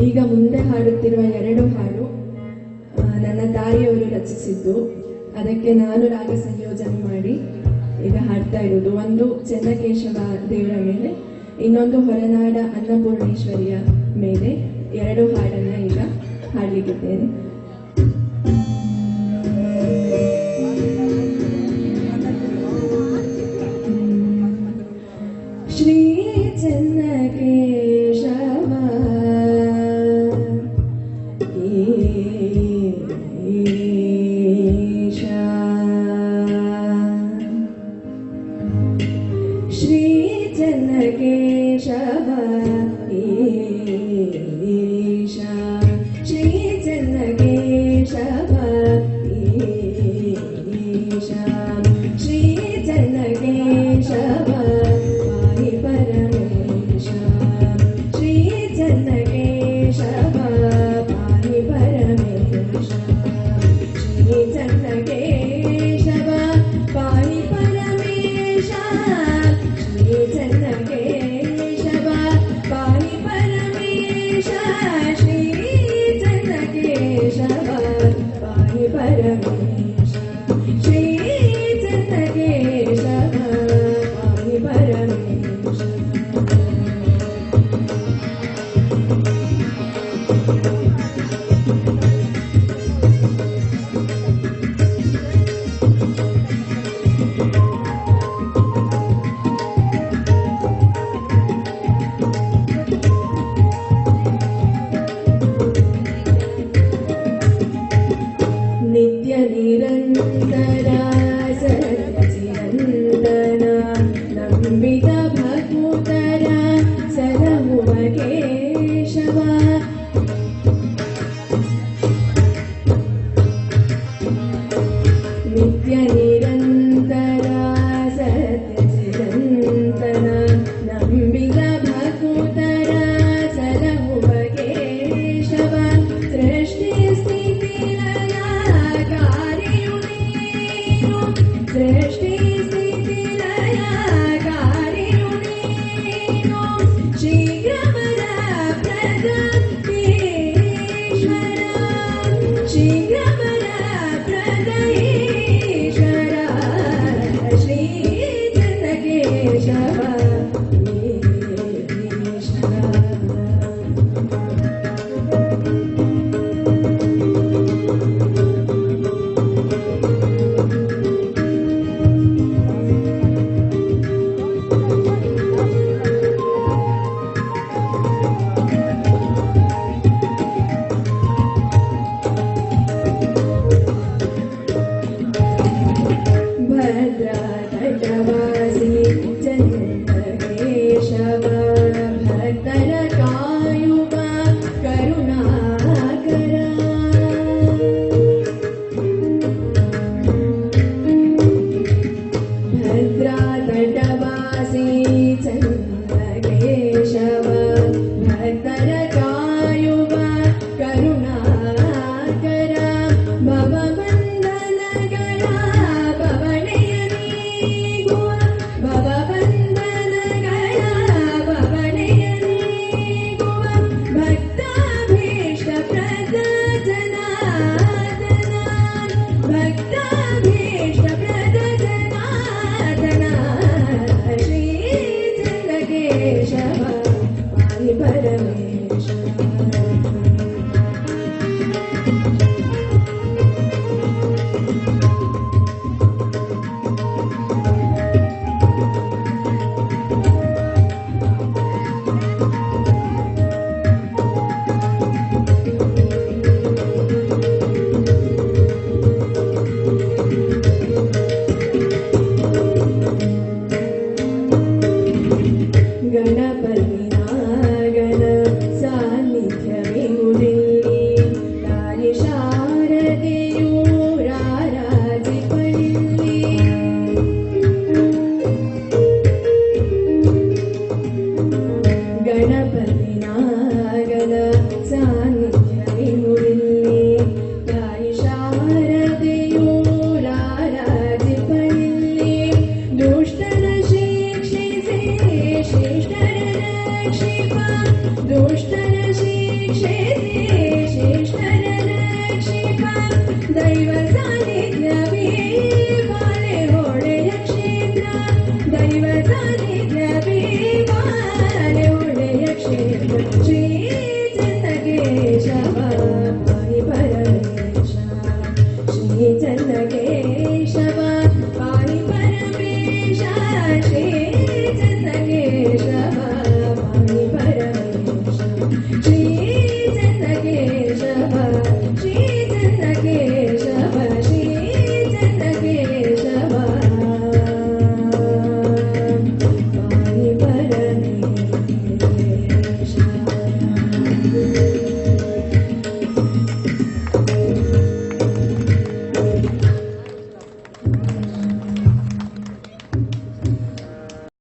ಈಗ ಮುಂದೆ ಹಾಡುತ್ತಿರುವ ಎರಡು ಹಾಡು ನನ್ನ ತಾಯಿಯವರು ರಚಿಸಿದ್ದು. ಅದಕ್ಕೆ ನಾನು ರಾಗ ಸಂಯೋಜನೆ ಮಾಡಿ ಈಗ ಹಾಡ್ತಾ ಇರೋದು ಒಂದು ಚೆನ್ನಕೇಶವ ದೇವರ ಮೇಲೆ, ಇನ್ನೊಂದು ಹೊರನಾಡ ಅನ್ನಪೂರ್ಣೇಶ್ವರಿಯ ಮೇಲೆ ಎರಡು ಹಾಡನ್ನ ಈಗ ಹಾಡಲಿಕ್ಕಿದ್ದೇನೆ. Yeah. you. Buena Shri